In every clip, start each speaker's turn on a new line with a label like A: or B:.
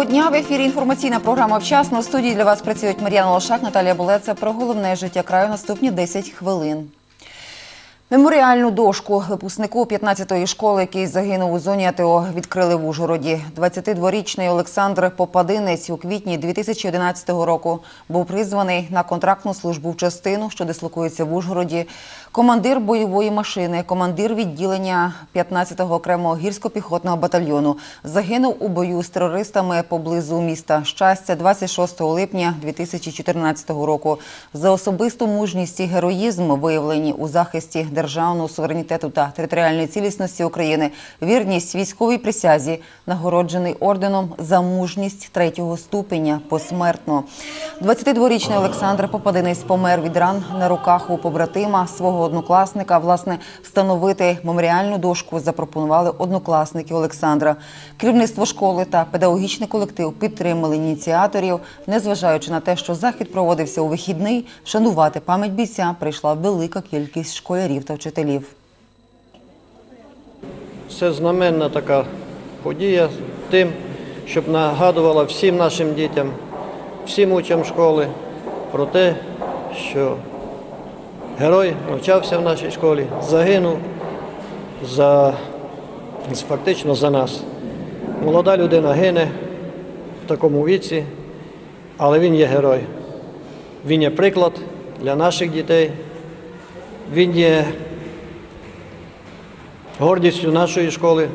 A: Доброго дня. В ефірі інформаційна програма «Вчасно». У студії для вас працюють Мар'яна Лошак, Наталія Болеца. Про головне життя краю наступні 10 хвилин. Меморіальну дошку випускнику 15-ї школи, який загинув у зоні АТО, відкрили в Ужгороді. 22-річний Олександр Попадинець у квітні 2011 року був призваний на контрактну службу в частину, що дислокується в Ужгороді. Командир бойової машини, командир відділення 15-го окремого гірсько-піхотного батальйону загинув у бою з терористами поблизу міста Щастя 26 липня 2014 року. За особисту мужність і героїзм, виявлені у захисті державного суверенітету та територіальної цілісності України, вірність військовій присязі, нагороджений орденом за мужність третього ступеня посмертно. 22-річний Олександр Попадинець помер від ран на руках у побратима свого однокласника. Власне, встановити меморіальну дошку запропонували однокласники Олександра. Керівництво школи та педагогічний колектив підтримали ініціаторів, незважаючи на те, що захід проводився у вихідний. Вшанувати пам'ять бійця прийшла велика кількість школярів та вчителів.
B: Це знаменна така подія тим, щоб нагадувала всім нашим дітям, всім учням школи про те, що герой навчався в нашій школі, загинув за, фактично за нас. Молода людина гине в такому віці, але він є герой. Він є приклад для наших дітей. Він є гордістю нашої школи,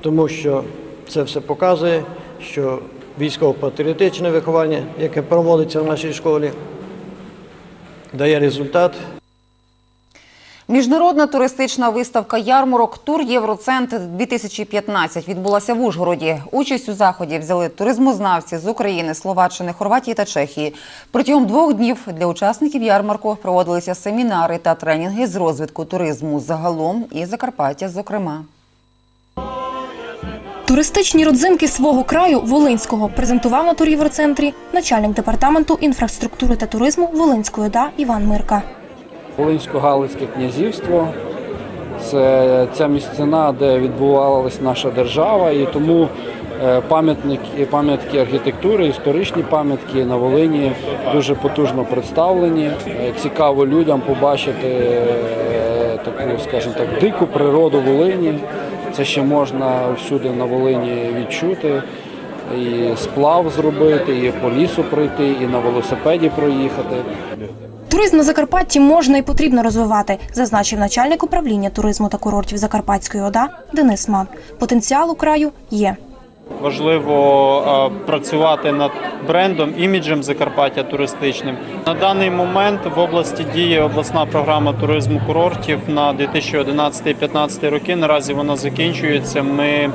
B: тому що це все показує, що військово-патріотичне виховання, яке проводиться в нашій школі, дає результат.
A: Міжнародна туристична виставка ярмарок Тур Євроцентр 2015 відбулася в Ужгороді. Участь у заході взяли туризмознавці з України, Словаччини, Хорватії та Чехії. Протягом двох днів для учасників ярмарку проводилися семінари та тренінги з розвитку туризму загалом і Закарпаття, зокрема.
C: Туристичні родзинки свого краю Волинського презентував на тур'євроцентрі начальник департаменту інфраструктури та туризму Волинської ОДА Іван Мирка.
D: Волинсько-Галицьке князівство це ця місцина, де відбувалася наша держава, і тому е, пам'ятники, пам'ятки архітектури, історичні пам'ятки на Волині дуже потужно представлені. Е, Цікаво людям побачити е, таку, скажімо так, дику природу Волині. Це ще можна всюди на Волині відчути. І сплав зробити, і по лісу пройти, і на велосипеді проїхати.
C: Туризм на Закарпатті можна і потрібно розвивати, зазначив начальник управління туризму та курортів Закарпатської ОДА Денис Ман. Потенціал у краю є.
E: Важливо е, працювати над брендом, іміджем Закарпаття туристичним. На даний момент в області діє обласна програма туризму курортів на 2011-2015 роки. Наразі вона закінчується. Ми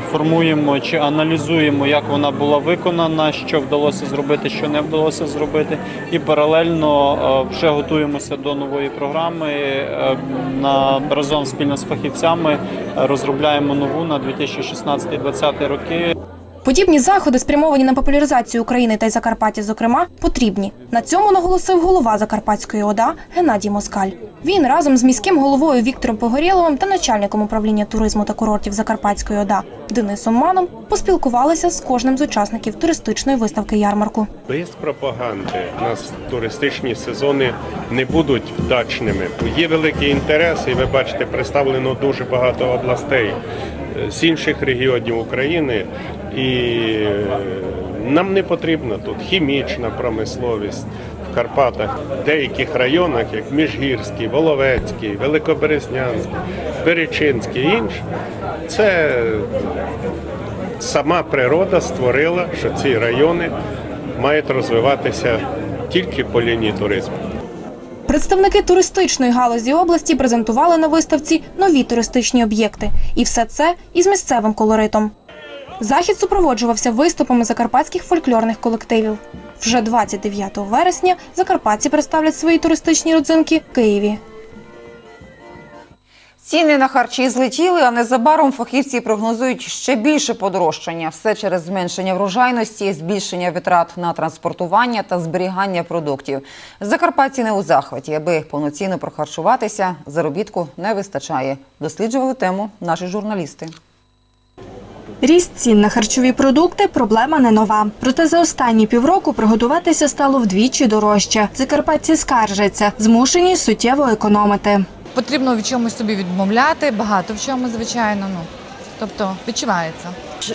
E: формуємо чи аналізуємо, як вона була виконана, що вдалося зробити, що не вдалося зробити, і паралельно е, вже готуємося до нової програми. Е, На разом спільно з фахівцями е, розробляємо нову на 2016-2020 роки.
C: Подібні заходи, спрямовані на популяризацію України та й Закарпаття, зокрема, потрібні. На цьому наголосив голова Закарпатської ОДА Геннадій Москаль. Він разом з міським головою Віктором Погорєловим та начальником управління туризму та курортів Закарпатської ОДА Денисом Маном поспілкувалися з кожним з учасників туристичної виставки ярмарку.
F: Без пропаганди у нас туристичні сезони не будуть вдачними. Є великий інтерес, і ви бачите, представлено дуже багато областей е, з інших регіонів України. І нам не потрібна тут хімічна промисловість в Карпатах, в деяких районах, як Міжгірський, Воловецький, Великоберезнянський, Беречинський і інші. Це сама природа створила, що ці райони мають розвиватися тільки по лінії туризму.
C: Представники туристичної галузі області презентували на виставці нові туристичні об'єкти, і все це із місцевим колоритом. Захід супроводжувався виступами закарпатських фольклорних колективів. Вже 29 вересня закарпатці представлять свої туристичні родзинки Києві.
A: Ціни на харчі злетіли, а незабаром фахівці прогнозують ще більше подорожчання. Все через зменшення врожайності, збільшення витрат на транспортування та зберігання продуктів. Закарпатці не у захваті, аби повноцінно прохарчуватися, заробітку не вистачає. Досліджували тему наші журналісти.
G: Ріст цін на харчові продукти проблема не нова. Проте за останні півроку приготуватися стало вдвічі дорожче. Закарпатці скаржаться, змушені суттєво економити.
H: Потрібно в чомусь собі відмовляти, багато в чому, звичайно. Ну тобто відчувається.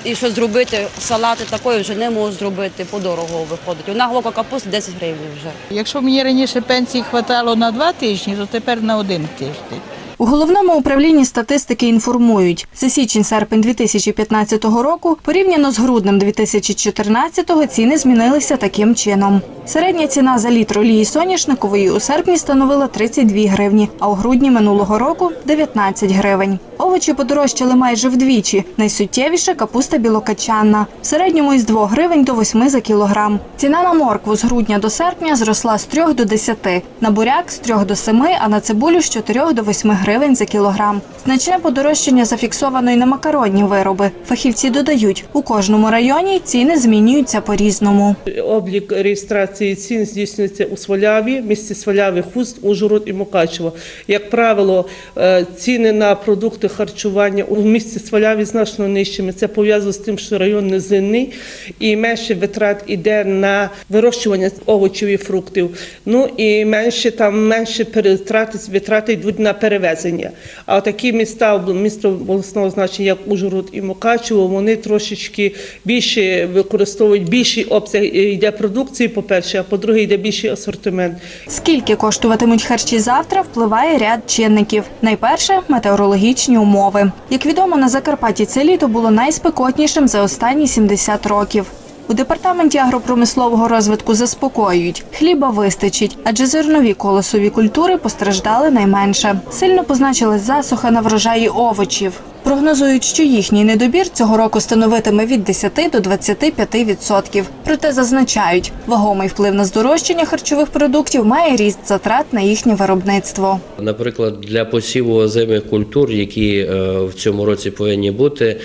I: І що зробити салати такої вже не можу зробити, подорого виходить. Одна глока капусти 10 гривень вже.
J: Якщо мені раніше пенсії хватало на два тижні, то тепер на один тиждень.
G: У головному управлінні статистики інформують, за січень-серпень 2015 року порівняно з груднем 2014 ціни змінилися таким чином. Середня ціна за літр олії соняшникової у серпні становила 32 гривні, а у грудні минулого року 19 гривень. Овочі подорожчали майже вдвічі. Найсуттєвіше капуста білокачанна. В середньому із 2 гривень до 8 за кілограм. Ціна на моркву з грудня до серпня зросла з 3 до 10, на буряк з 3 до 7, а на цибулю з 4 до 8 гривень за кілограм. Значне подорожчання зафіксовано й на макаронні вироби. Фахівці додають, у кожному районі ціни змінюються по-різному.
K: Облік реєстрації цін здійснюється у Сваляві, місті Сваляві, Хуст, Ужгород і Мукачево. Як правило, е, ціни на продукти харчування у місті Сваляві значно нижчими. Це пов'язано з тим, що район низинний і менше витрат іде на вирощування овочів і фруктів. Ну і менше там менше перетрати витрати йдуть на перевезення. А такі міста, місто обласного значення, як Ужгород і Мукачево, вони трошечки більше використовують більший обсяг йде продукції, по-перше, а по-друге, йде більший асортимент.
G: Скільки коштуватимуть харчі завтра, впливає ряд чинників. Найперше метеорологічні умови. Як відомо, на Закарпатті це літо було найспекотнішим за останні 70 років. У департаменті агропромислового розвитку заспокоюють, хліба вистачить, адже зернові колосові культури постраждали найменше. Сильно позначилась засуха на врожаї овочів. Прогнозують, що їхній недобір цього року становитиме від 10 до 25 відсотків. Проте зазначають, вагомий вплив на здорожчання харчових продуктів має ріст затрат на їхнє виробництво.
L: Наприклад, для посіву озимих культур, які е, в цьому році повинні бути,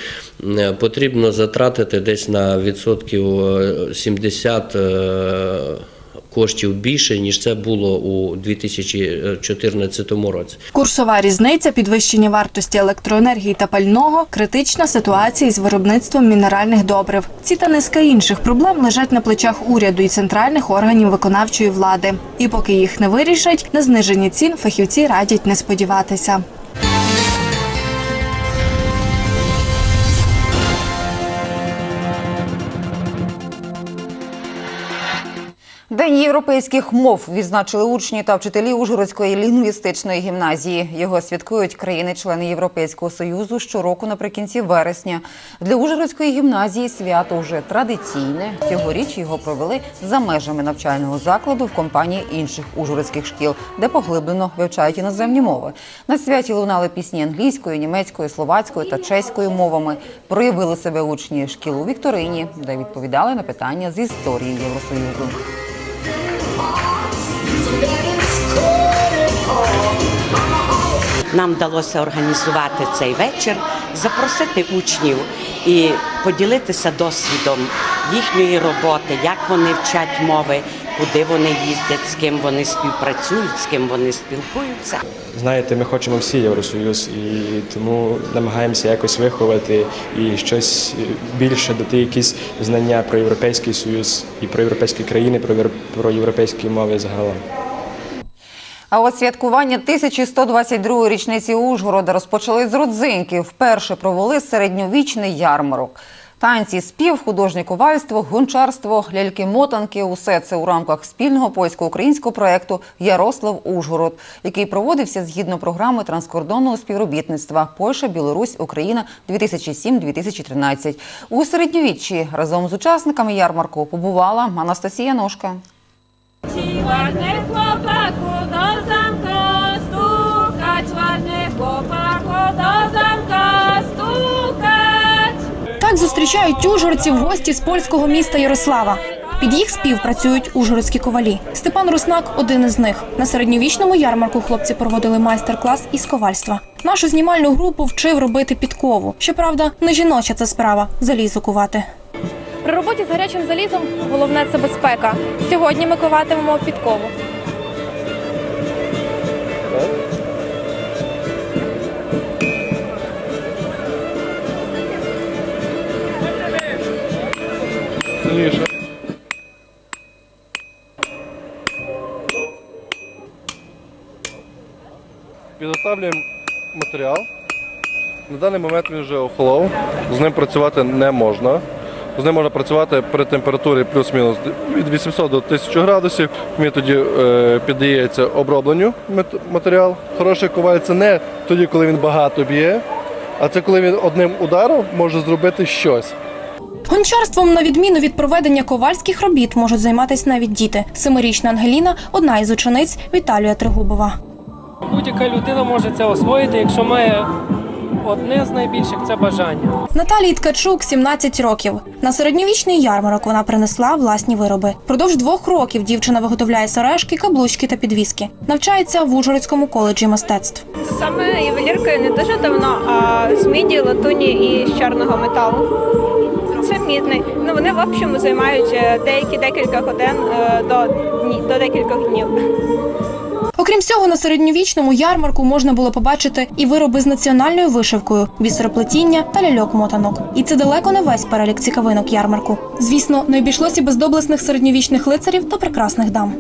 L: е, потрібно затратити десь на відсотків е, 70 е, коштів більше, ніж це було у 2014 році.
G: Курсова різниця, підвищення вартості електроенергії та пального, критична ситуація із виробництвом мінеральних добрив. Ці та низка інших проблем лежать на плечах уряду і центральних органів виконавчої влади. І поки їх не вирішать, на зниження цін фахівці радять не сподіватися.
A: День європейських мов відзначили учні та вчителі Ужгородської лінгвістичної гімназії. Його святкують країни-члени Європейського союзу щороку наприкінці вересня. Для Ужгородської гімназії свято вже традиційне. Цьогоріч його провели за межами навчального закладу в компанії інших ужгородських шкіл, де поглиблено вивчають іноземні мови. На святі лунали пісні англійською, німецькою, словацькою та чеською мовами. Проявили себе учні шкіл у Вікторині, де відповідали на питання з історії Євросоюзу.
M: Нам вдалося організувати цей вечір, запросити учнів і поділитися досвідом їхньої роботи, як вони вчать мови, куди вони їздять, з ким вони співпрацюють, з ким вони спілкуються.
N: Знаєте, ми хочемо всі Євросоюз і тому намагаємося якось виховати і щось більше дати якісь знання про Європейський Союз і про європейські країни, про, євро- про європейські мови загалом.
A: А от святкування 1122-ї річниці Ужгорода розпочали з родзинки. Вперше провели середньовічний ярмарок. Танці, спів, художнє ковальство, гончарство, ляльки-мотанки – усе це у рамках спільного польсько-українського проєкту Ярослав Ужгород, який проводився згідно програми транскордонного співробітництва Польща, Білорусь, Україна 2007-2013. У середньовіччі разом з учасниками ярмарку побувала Анастасія Ножка.
C: Зустрічають ужгородців гості з польського міста Ярослава. Під їх спів працюють ужгородські ковалі. Степан Руснак один із них. На середньовічному ярмарку хлопці проводили майстер-клас із ковальства. Нашу знімальну групу вчив робити підкову. Щоправда, не жіноча це справа залізо кувати. При роботі з гарячим залізом головне це безпека. Сьогодні ми коватимемо підкову.
O: Сильніше. Підготовлюємо матеріал. На даний момент він вже охолов. З ним працювати не можна. З ним можна працювати при температурі плюс-мінус від 800 до 1000 градусів. Він тоді е, піддається обробленню матеріал. Хороший коваль це не тоді, коли він багато б'є, а це коли він одним ударом може зробити щось.
C: Гончарством, на відміну від проведення ковальських робіт, можуть займатися навіть діти. Семирічна Ангеліна одна із учениць Віталія Тригубова.
P: Будь-яка людина може це освоїти, якщо має одне з найбільших це бажання.
C: Наталії Ткачук 17 років. На середньовічний ярмарок вона принесла власні вироби. Продовж двох років дівчина виготовляє сережки, каблучки та підвіски. Навчається в Ужгородському коледжі мистецтв.
Q: Саме ювеліркою не дуже давно, а з міді, латуні і з чорного металу. Це мідний. Ну вони в общому займають е, деякі декілька годин е, до до декількох днів.
C: Окрім цього, на середньовічному ярмарку можна було побачити і вироби з національною вишивкою, бісероплетіння та ляльок-мотанок. І це далеко не весь перелік цікавинок ярмарку. Звісно, не обійшлося без доблесних середньовічних лицарів та прекрасних дам.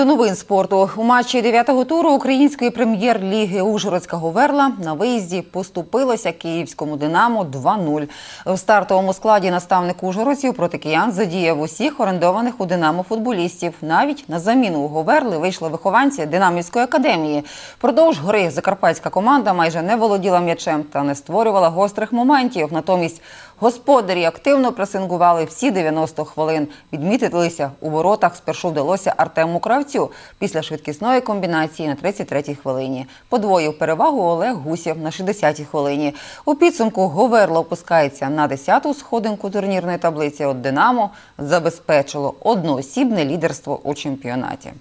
A: До новин спорту. У матчі дев'ятого туру української прем'єр-ліги Ужгородська Говерла на виїзді поступилося київському Динамо 2-0. В стартовому складі наставник ужгородців проти киян задіяв усіх орендованих у Динамо футболістів. Навіть на заміну у Говерли вийшли вихованці Динамівської академії. Продовж гри закарпатська команда майже не володіла м'ячем та не створювала гострих моментів. Натомість господарі активно пресингували всі 90 хвилин. Відмітилися у воротах. Спершу вдалося Артему Кравцю після швидкісної комбінації на 33-й хвилині. Подвоїв перевагу Олег Гусєв на 60-й хвилині. У підсумку Говерла опускається на 10-ту сходинку турнірної таблиці. От Динамо забезпечило одноосібне лідерство у чемпіонаті.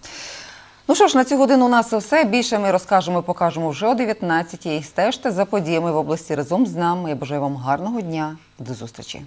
A: Ну що ж, на цю годину у нас все. Більше ми розкажемо і покажемо вже о 19-й. Стежте за подіями в області разом з нами. Я бажаю вам гарного дня. До зустрічі.